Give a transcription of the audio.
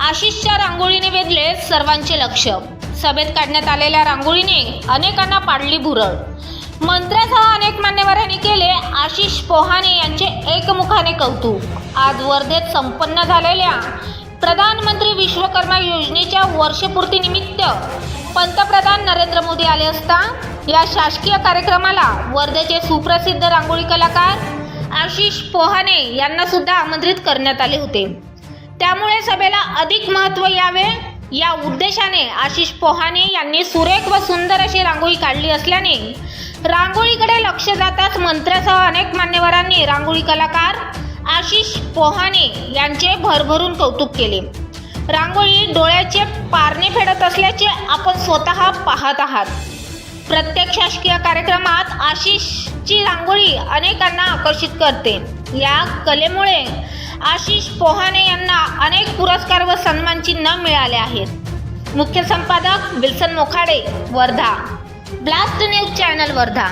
आशिषच्या रांगोळीने वेधले सर्वांचे लक्ष. सभेत काढण्यात आलेल्या रांगोळीने अनेकांना पाडली भुरळ. मंत्र्यासह अनेक मान्यवरांनी केले आशिष पोहाणे यांचे एकमुखाने कौतुक. आज वर्धेत संपन्न झालेल्या प्रधानमंत्री विश्वकर्मा योजनेच्या वर्षपूर्तीनिमित्त पंतप्रधान नरेंद्र मोदी आले असता या शासकीय कार्यक्रमाला वर्धेचे सुप्रसिद्ध रांगोळी कलाकार आशिष पोहाणे यांना सुद्धा आमंत्रित करण्यात आले होते. त्यामुळे सभेला अधिक महत्त्व यावे. या उद्देशाने आशिष पोहाणे यांनी सुरेख व सुंदर अशी रांगोळी काढली असल्याने रांगोळीकडे लक्ष जाताच मंत्र्यासह अनेक मान्यवरांनी रांगोळी कलाकार आशिष पोहाणे यांचे भरभरून कौतुक केले. रांगोळी डोळ्याचे पारणे फेडत असल्याचे आपण स्वतः पाहत आहात. प्रत्येक शासकीय कार्यक्रमात आशिषची रांगोळी अनेकांना आकर्षित करते. या कलेमुळे आशिष पोहाने यांना अनेक पुरस्कार व सन्मान चिन्ह मिळाले आहेत. मुख्य संपादक Wilson Mokhade Wardha. Blast news channel Wardha.